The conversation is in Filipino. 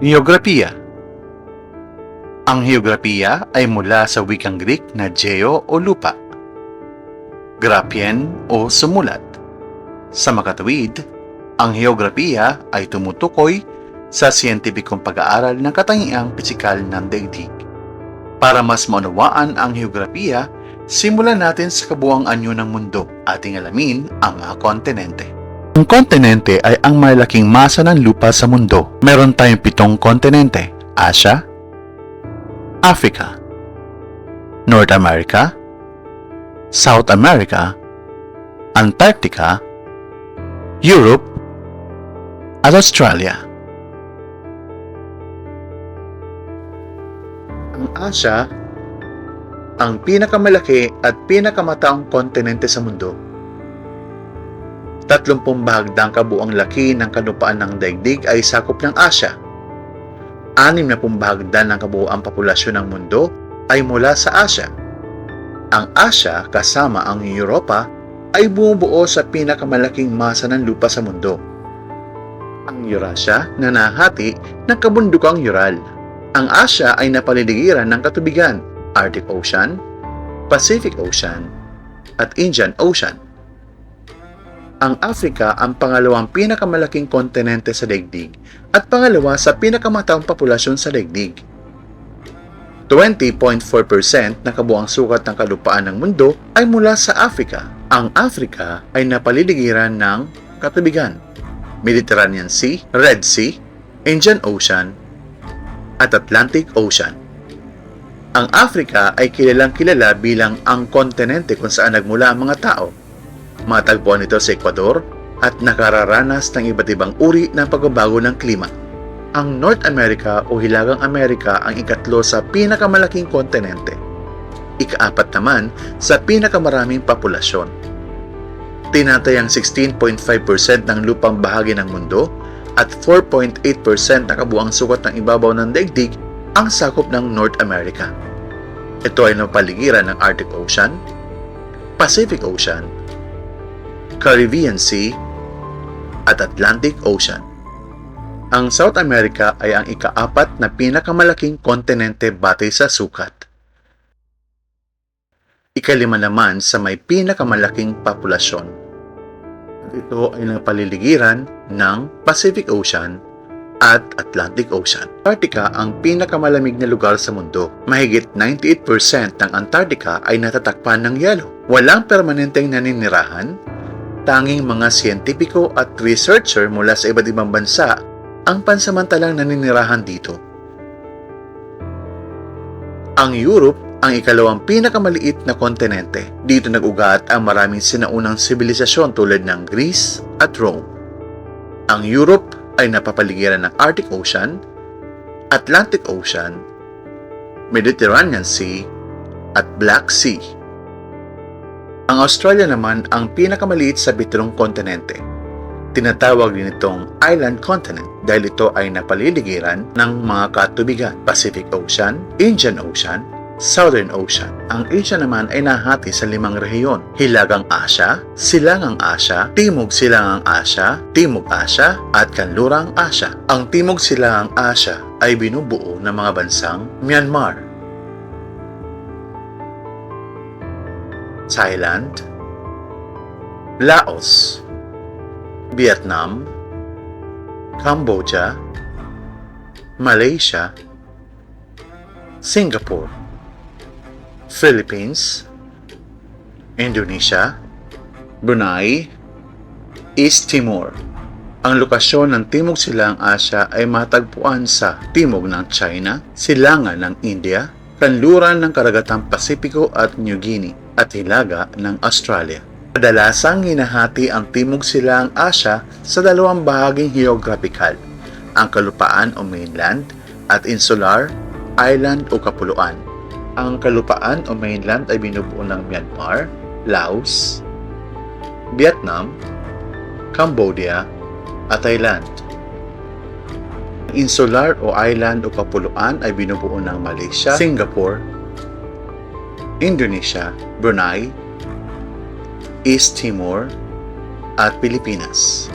Geografiya Ang heograpiya ay mula sa wikang Greek na geo o lupa, graphen o sumulat. Sa makatawid, ang heograpiya ay tumutukoy sa siyentipikong pag-aaral ng katangiang pisikal ng daigdig. Para mas maunawaan ang heograpiya, simulan natin sa kabuang anyo ng mundo ating alamin ang mga kontinente. Ang kontinente ay ang malaking masa ng lupa sa mundo. Meron tayong pitong kontinente. Asia, Africa, North America, South America, Antarctica, Europe, at Australia. Ang Asia, ang pinakamalaki at pinakamataong kontinente sa mundo 30 bahagdang kabuang laki ng kalupaan ng daigdig ay sakop ng Asya. 60 bahagdan ng kabuuang populasyon ng mundo ay mula sa Asya. Ang Asya kasama ang Europa ay bumubuo sa pinakamalaking masa ng lupa sa mundo. Ang Eurasia na nahati ng kabundukang Ural. Ang Asya ay napaliligiran ng katubigan, Arctic Ocean, Pacific Ocean, at Indian Ocean ang Africa ang pangalawang pinakamalaking kontinente sa daigdig at pangalawa sa pinakamataong populasyon sa daigdig. 20.4% ng kabuang sukat ng kalupaan ng mundo ay mula sa Africa. Ang Africa ay napaliligiran ng katubigan, Mediterranean Sea, Red Sea, Indian Ocean, at Atlantic Ocean. Ang Africa ay kilalang kilala bilang ang kontinente kung saan nagmula ang mga tao Matagpuan ito sa Ecuador at nakararanas ng iba't ibang uri ng pagbabago ng klima. Ang North America o Hilagang Amerika ang ikatlo sa pinakamalaking kontinente. Ikaapat naman sa pinakamaraming populasyon. Tinatayang 16.5% ng lupang bahagi ng mundo at 4.8% ng kabuang sukat ng ibabaw ng daigdig ang sakop ng North America. Ito ay napaligiran ng Arctic Ocean, Pacific Ocean, Caribbean Sea, at Atlantic Ocean. Ang South America ay ang ikaapat na pinakamalaking kontinente batay sa sukat. Ikalima naman sa may pinakamalaking populasyon. Ito ay napaliligiran ng Pacific Ocean at Atlantic Ocean. Antarctica ang pinakamalamig na lugar sa mundo. Mahigit 98% ng Antarctica ay natatakpan ng yelo. Walang permanenteng naninirahan, tanging mga siyentipiko at researcher mula sa iba't ibang bansa ang pansamantalang naninirahan dito. Ang Europe ang ikalawang pinakamaliit na kontinente. Dito nag-ugat ang maraming sinaunang sibilisasyon tulad ng Greece at Rome. Ang Europe ay napapaligiran ng Arctic Ocean, Atlantic Ocean, Mediterranean Sea, at Black Sea. Ang Australia naman ang pinakamaliit sa bitrong kontinente. Tinatawag din itong island continent dahil ito ay napaliligiran ng mga katubigan Pacific Ocean, Indian Ocean, Southern Ocean. Ang Asia naman ay nahati sa limang rehiyon. Hilagang Asya, Silangang Asya, Timog Silangang Asya, Timog Asya, at Kanlurang Asya. Ang Timog Silangang Asya ay binubuo ng mga bansang Myanmar, Thailand, Laos, Vietnam, Cambodia, Malaysia, Singapore, Philippines, Indonesia, Brunei, East Timor. Ang lokasyon ng Timog Silang Asya ay matagpuan sa timog ng China, silangan ng India, kanluran ng karagatang Pasipiko at New Guinea, at hilaga ng Australia. Kadalasang hinahati ang Timog Silang Asya sa dalawang bahaging geographical, ang kalupaan o mainland at insular, island o kapuluan. Ang kalupaan o mainland ay binubuo ng Myanmar, Laos, Vietnam, Cambodia, at Thailand. Ang insular o island o kapuluan ay binubuo ng Malaysia, Singapore, Indonesia, Brunei, East Timor, at Pilipinas.